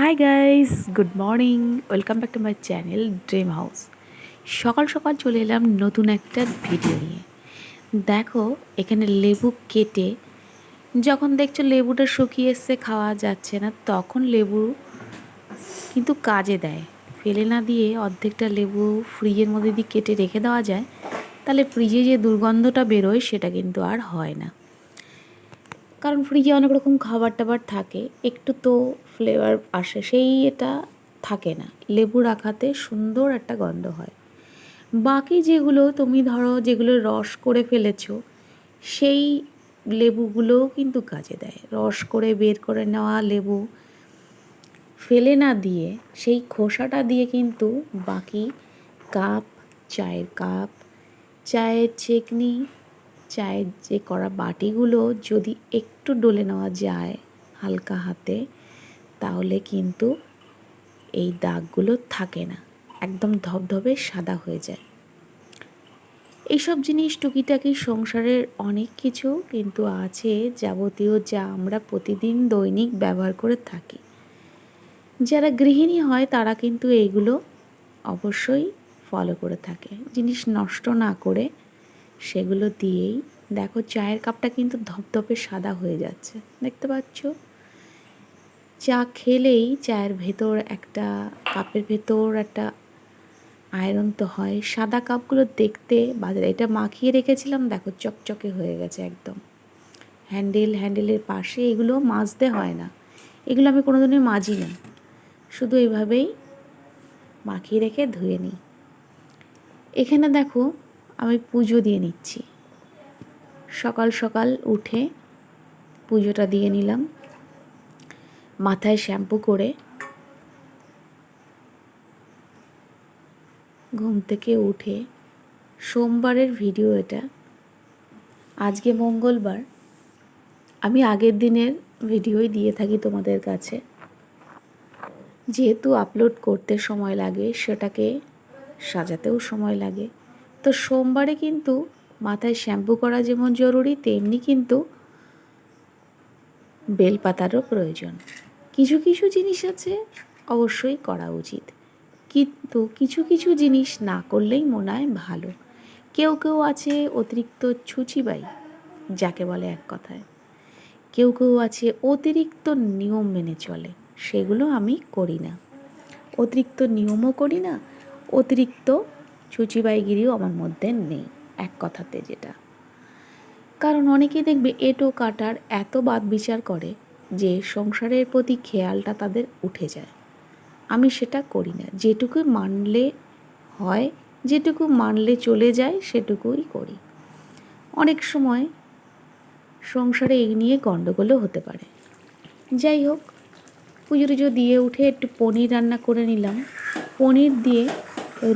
Hi guys good morning welcome back to my channel dream house সকাল সকাল চলে এলাম নতুন একটা ভিডিও নিয়ে। দেখো, এখানে লেবু কেটে, যখন দেখছ লেবুটা শুকিয়ে এসছে, খাওয়া যাচ্ছে না, তখন লেবু কিন্তু কাজে দেয়। ফেলে না দিয়ে অর্ধেকটা লেবু ফ্রিজের মধ্যে দিয়ে কেটে রেখে দেওয়া যায়, তাহলে ফ্রিজে যে দুর্গন্ধটা বেরোয়, সেটা কিন্তু আর হয় না। কারণ ফ্রিজে অনেক রকম খাবার টাবার থাকে, একটু তো ফ্লেভার আসে, সেই এটা থাকে না। লেবু রাখাতে সুন্দর একটা গন্ধ হয়। বাকি যেগুলো তুমি ধরো যেগুলো রস করে ফেলেছো, সেই লেবুগুলোও কিন্তু কাজে দেয়। রস করে বের করে নেওয়া লেবু ফেলে না দিয়ে, সেই খোসাটা দিয়ে কিন্তু বাকি কাপ, চায়ের কাপ, চায়ের চেকনি চায়ের যে করা বাটিগুলো যদি একটু ডলে নেওয়া যায় হালকা হাতে, তাহলে কিন্তু এই দাগগুলো থাকে না। একদম ধবধবে সাদা হয়ে যায়। এইসব জিনিস টুকিটাকি সংসারের অনেক কিছু কিন্তু আছে যাবতীয় যা আমরা প্রতিদিন দৈনিক ব্যবহার করে থাকি। যারা গৃহিণী হয় তারা কিন্তু এইগুলো অবশ্যই ফলো করে থাকে। জিনিস নষ্ট না করে সেগুলো দিয়েই দেখো চায়ের কাপটা কিন্তু ধপধপে সাদা হয়ে যাচ্ছে। দেখতে পাচ্ছ? চা খেলেই চায়ের ভেতর একটা, কাপের ভেতর একটা আয়রন তো হয়। সাদা কাপগুলো দেখতে বাজারে এটা মাখিয়ে রেখেছিলাম, দেখো চকচকে হয়ে গেছে একদম। হ্যান্ডেল, হ্যান্ডেলের পাশে এগুলো মাজতে হয় না। এগুলো আমি কোনো দিনই মাজি না। শুধু এইভাবেই মাখিয়ে রেখে ধুয়ে নিই। এখানে দেখো আমি পুজো দিয়ে নিচ্ছি। সকাল সকাল উঠে পুজোটা দিয়ে নিলাম। মাথায় শ্যাম্পু করে ঘুম থেকে উঠে সোমবারের ভিডিও এটা। আজকে মঙ্গলবার। আমি আগের দিনের ভিডিওই দিয়ে থাকি তোমাদের কাছে। যেহেতু আপলোড করতে সময় লাগে, সেটাকে সাজাতেও সময় লাগে। তো সোমবারে কিন্তু মাথায় শ্যাম্পু করা যেমন জরুরি, তেমনি কিন্তু বেলপাতারও প্রয়োজন। কিছু কিছু জিনিস আছে অবশ্যই করা উচিত। কিন্তু কিছু কিছু জিনিস না করলেই মনে হয় ভালো। কেউ কেউ আছে অতিরিক্ত ছুচিবাই, যাকে বলে এক কথায়। কেউ কেউ আছে অতিরিক্ত নিয়ম মেনে চলে, সেগুলো আমি করি না। অতিরিক্ত নিয়মও করি না, অতিরিক্ত ছুচিবাইগিরিও আমার মধ্যে নেই, এক কথাতে যেটা। কারণ অনেকেই দেখবে এটো কাটার এত বাদ বিচার করে যে সংসারের প্রতি খেয়ালটা তাদের উঠে যায়। আমি সেটা করি না, যেটুকু মানলে হয়, যেটুকু মানলে চলে যায় সেটুকুই করি। অনেক সময় সংসারে এই নিয়ে গণ্ডগোলও হতে পারে। যাই হোক পুজো টুজো দিয়ে উঠে একটু পনির রান্না করে নিলাম। পনির দিয়ে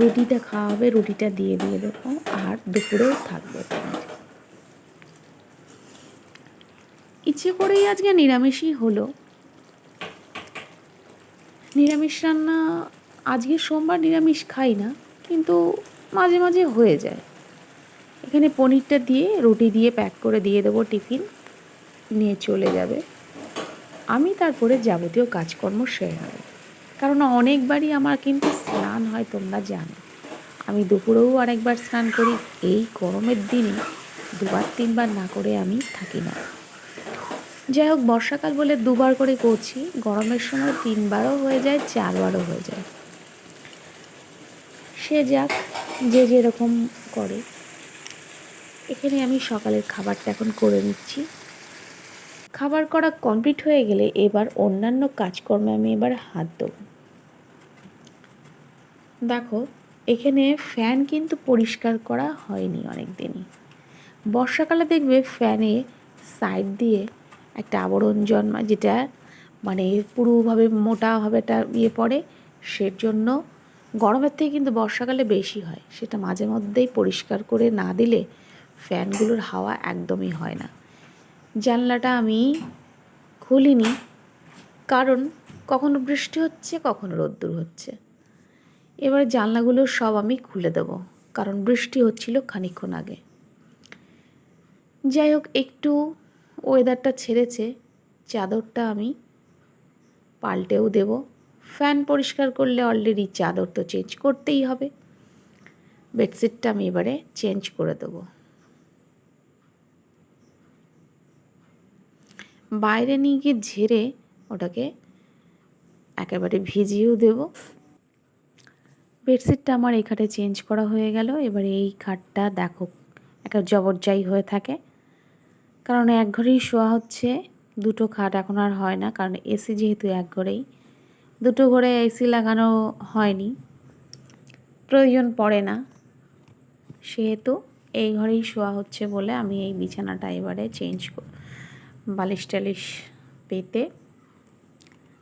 রুটিটা খাওয়া হবে রুটিটা দিয়ে দিয়ে দেবো, আর দুপুরেও থাকবে ইচ্ছে করেই আজকে নিরামিষই হলো। নিরামিষ রান্না, আজকে সোমবার নিরামিষ খাই না, কিন্তু মাঝে মাঝে হয়ে যায়। এখানে পনিরটা দিয়ে, রুটি দিয়ে প্যাক করে দিয়ে দেবো টিফিন, নিয়ে চলে যাবে। আমি তারপরে যাবতীয় কাজকর্ম সেরে নেব। কারণ অনেকবারই আমার কিন্তু স্নান হয়, তোমরা জানো। আমি দুপুরেও আরেকবার স্নান করি, এই গরমের দিনে দুবার তিনবার না করে আমি থাকি না। যাই হোক, বর্ষাকাল বলে দুবার করে করছি, গরমের সময় তিনবারও হয়ে যায়, চারবারও হয়ে যায়। সে যাক, যে যেরকম করে। এখানে আমি সকালের খাবারটা এখন করে নিচ্ছি। খাবার করা কমপ্লিট হয়ে গেলে এবার অন্যান্য কাজকর্মে আমি এবার হাত দেবো। দেখো, এখানে ফ্যান কিন্তু পরিষ্কার করা হয়নি অনেক দিনই বর্ষাকালে দেখবে ফ্যানে সাইড দিয়ে একটা আবরণ জন্মা, যেটা মানে পুরোভাবে মোটাভাবে একটা ইয়ে পড়ে সের জন্য গরমের থেকে কিন্তু বর্ষাকালে বেশি হয়। সেটা মাঝে মধ্যেই পরিষ্কার করে না দিলে ফ্যানগুলোর হাওয়া একদমই হয় না। জানলাটা আমি খুলিনি, কারণ কখনো বৃষ্টি হচ্ছে, কখনো রোদ্দুর হচ্ছে। এবার জানলাগুলো সব আমি খুলে দেবো, কারণ বৃষ্টি হচ্ছিল খানিক্ষণ আগে। যাই হোক, একটু ওয়েদারটা ছেড়েছে, চাদরটা আমি পাল্টেও দেব। ফ্যান পরিষ্কার করলে অলরেডি চাদর তো চেঞ্জ করতেই হবে। বেডশিটটা আমি এবারে চেঞ্জ করে দেবো। বাইরে নিয়ে গিয়ে ঝেড়ে ওটাকে একেবারে ভিজিয়েও দেব। বেডশিটটা আমার এখানে চেঞ্জ করা হয়ে গেল। এবারে এই খাটটা দেখো, একটা জবরজাই হয়ে থাকে। কারণ এক ঘরেই শোয়া হচ্ছে, দুটো খাট এখন আর হয় না, কারণ এসি যেহেতু এক ঘরেই দুটো ঘরে এসি লাগানো হয়নি, প্রয়োজন পড়ে না। সেহেতু এই ঘরেই শোয়া হচ্ছে বলে আমি এই বিছানাটা এবারে চেঞ্জ বালিশ টালিশ পেতে,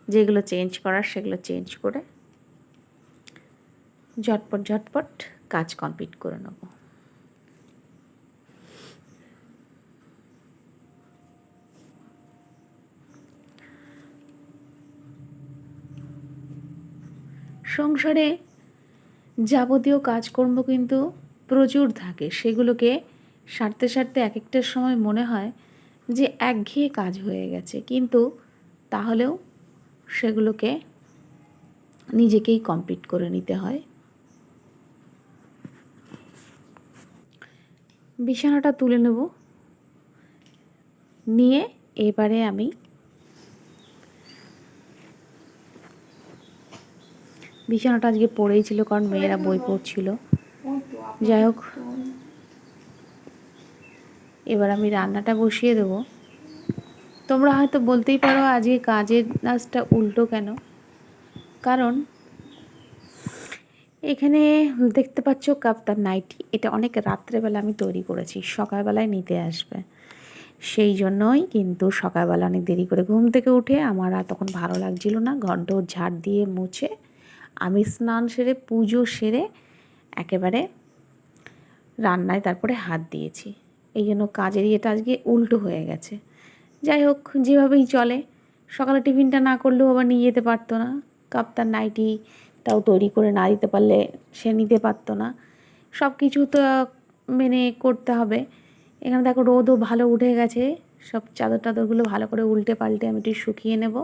যেগুলো চেঞ্জ করার সেগুলো চেঞ্জ করে ঝটপট ঝটপট কাজ কমপ্লিট করে নেব। সংসারে যাবতীয় কাজকর্ম কিন্তু প্রচুর থাকে। সেগুলোকে সারতে সারতে এক একটার সময় মনে হয় যে একঘেয়ে কাজ হয়ে গেছে। কিন্তু তাহলেও সেগুলোকে নিজেকেই কমপ্লিট করে নিতে হয়। বিছানাটা তুলে নেব। নিয়ে এবারে আমি বিছানাটা আজকে পড়েই ছিল কারণ মেয়েরা বই পড়ছিল। যাই হোক, এবার আমি রান্নাটা বসিয়ে দেবো। তোমরা হয়তো বলতেই পারো আজকে কাজের নাচটা উল্টো কেন? কারণ এখানে দেখতে পাচ্ছ কাপ্তার নাইটি এটা অনেক রাত্রেবেলা আমি তৈরি করেছি, সকালবেলায় নিতে আসবে। সেই জন্যই কিন্তু সকালবেলা অনেক দেরি করে ঘুম থেকে উঠে আমার আর তখন ভালো লাগছিল না, ঘন্ট ঝাড় দিয়ে মুছে আমি স্নান সেরে, পুজো সেরে একেবারে রান্নায় তারপরে হাত দিয়েছি। এই জন্য কাজের ইয়েটা আজকে উল্টো হয়ে গেছে। যাই হোক, যেভাবেই চলে, সকালে টিফিনটা না করলেও আবার নিয়ে যেতে পারতো না। কাপ্তার নাইটিটাও তৈরি করে না দিতে পারলে সে নিতে পারতো না। সব কিছু তো মেনে করতে হবে। এখানে দেখো রোদও ভালো উঠে গেছে। সব চাদর টাদরগুলো ভালো করে উল্টে পাল্টে আমি একটু শুকিয়ে নেব।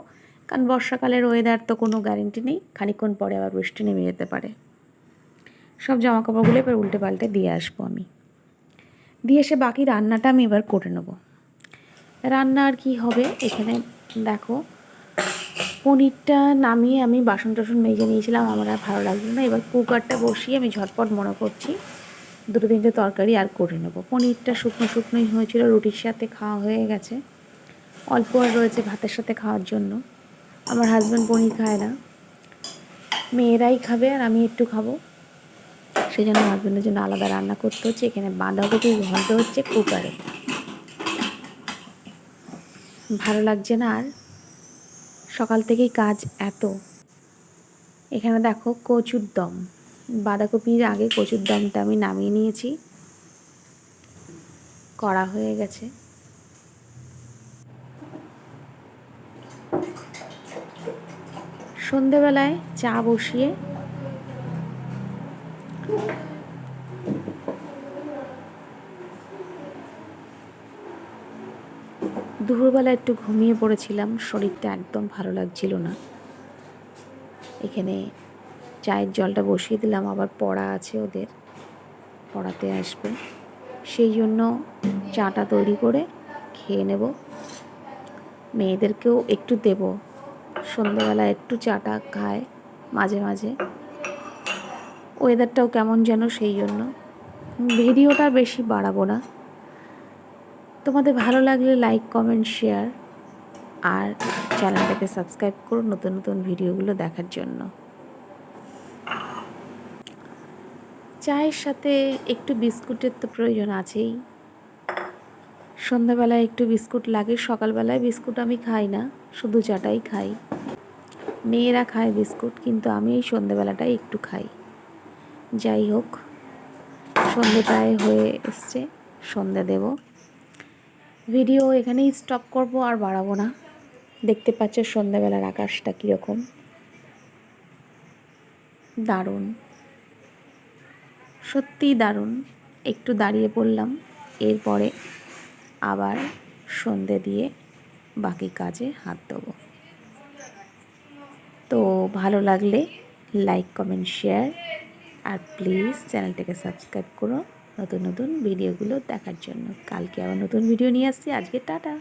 কারণ বর্ষাকালের ওয়েদার তো কোনো গ্যারেন্টি নেই। খানিক্ষণ পরে আবার বৃষ্টি নেমে যেতে পারে। সব জামা কাপড়গুলো এবার উল্টে পাল্টে দিয়ে আসব আমি। দিয়ে এসে বাকি রান্নাটা আমি এবার করে নেব। রান্না আর কি হবে? এখানে দেখো পনিরটা নামিয়ে আমি বাসন টাসন মেজে নিয়েছিলাম, আমার আর ভালো লাগল না। এবার কুকারটা বসিয়ে আমি ঝটপট মনে করছি দুটো তিনটে তরকারি আর করে নেব। পনিরটা শুকনো শুকনোই হয়েছিল, রুটির সাথে খাওয়া হয়ে গেছে। অল্প আর রয়েছে ভাতের সাথে খাওয়ার জন্য। আমার হাজব্যান্ড পনির খায় না। মেয়েরাই খাবে আর আমি একটু খাব। সেই জন্য হাজব্যান্ডের জন্য আলাদা রান্না করতে হচ্ছে। এখানে বাঁধাকপি ঘন্ট হচ্ছে কুকারে। ভালো লাগছে না আর। সকাল থেকেই কাজ এত। এখানে দেখো কচুর দম। বাঁধাকপির আগে কচুর দমটা আমি নামিয়ে নিয়েছি। করা হয়ে গেছে। সন্ধেবেলায় চা বসিয়ে দুপুরবেলা একটু ঘুমিয়ে পড়েছিলাম, শরীরটা একদম ভালো লাগছিল না। এখানে চায়ের জলটা বসিয়ে দিলাম, আবার পড়া আছে ওদের, পড়াতে আসবে। সেই জন্য চাটা তৈরি করে খেয়ে নেব। মেয়েদেরকেও একটু দেব। সন্ধ্যেবেলা একটু চাটা খায় মাঝে মাঝে। ওয়েদারটাও কেমন যেন সেই জন্য। ভিডিওটা বেশি বাড়াবো না। তোমাদের ভালো লাগলে লাইক কমেন্ট শেয়ার আর চ্যানেলটাকে সাবস্ক্রাইব করো নতুন নতুন ভিডিওগুলো দেখার জন্য। চায়ের সাথে একটু বিস্কুটের তো প্রয়োজন আছেই। সন্ধ্যাবেলায় একটু বিস্কুট লাগে, সকালবেলায় বিস্কুট আমি খাই না, শুধু চাটাই খাই। মেয়েরা খায় বিস্কুট, কিন্তু আমি এই সন্ধ্যেবেলাটাই একটু খাই। যাই হোক, সন্ধে প্রায় হয়ে এসছে, সন্ধে দেব। ভিডিও এখানেই স্টপ করব, আর বাড়াবো না। দেখতে পাচ্ছ সন্ধ্যাবেলার আকাশটা কীরকম। দারুণ। সত্যিই দারুণ। একটু দাঁড়িয়ে পড়লাম, এরপরে আবার সন্ধে দিয়ে বাকি কাজে হাত দেবো। তো ভালো লাগলে লাইক কমেন্ট শেয়ার আর প্লিজ চ্যানেলটাকে সাবস্ক্রাইব করো। নতুন নতুন ভিডিওগুলো দেখার জন্য। কালকে আবার নতুন ভিডিও নিয়ে আসছি। আজকে টাটা।